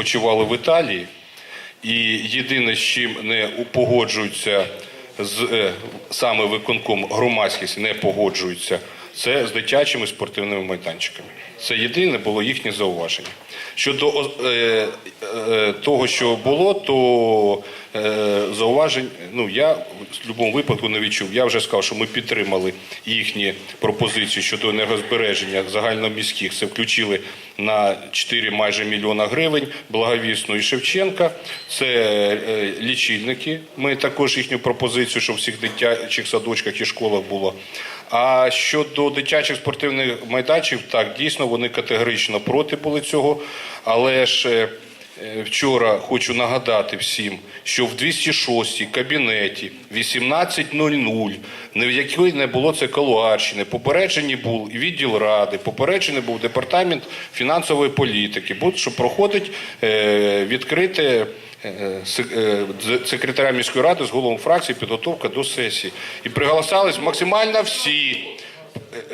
відпочивали в Італії, і єдине, з чим не погоджуються з е, саме виконком громадськість не погоджуються, це з дитячими спортивними майданчиками. Це єдине було їхнє зауваження. Щодо е, е, того, що було, то е, зауважень, ну я в будь-якому випадку не відчув. Я вже сказав, що ми підтримали їхні пропозиції щодо енергозбереження загальноміських. Це включили на 4 майже мільйона гривень благовісно і Шевченка. Це е, лічильники. Ми також їхню пропозицію, щоб в всіх дитячих садочках і школах було. А щодо дитячих спортивних майданчиків, так дійсно вони категорично проти були цього. Але ж е, е, вчора хочу нагадати всім, що в 206 кабінеті 18.00, ні в якої не було це Калуарщини, попереджені був відділ ради, попереджений був департамент фінансової політики, бо що проходить е, відкрите. Е, е, Секретаря міської ради з головом фракції підготовка до сесії. І приголосались максимально всі.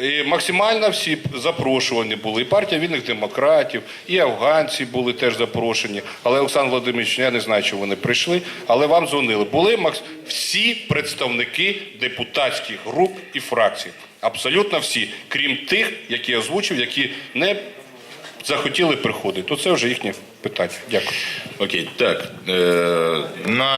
І максимально всі запрошувані були. І партія вільних демократів, і афганці були теж запрошені. Але Олександр Володимирович, я не знаю, чи вони прийшли, але вам дзвонили. Були макс- всі представники депутатських груп і фракцій. Абсолютно всі, крім тих, які озвучив, які не захотіли приходити. То це вже їхнє питання. Дякую. Окей, так. Е, на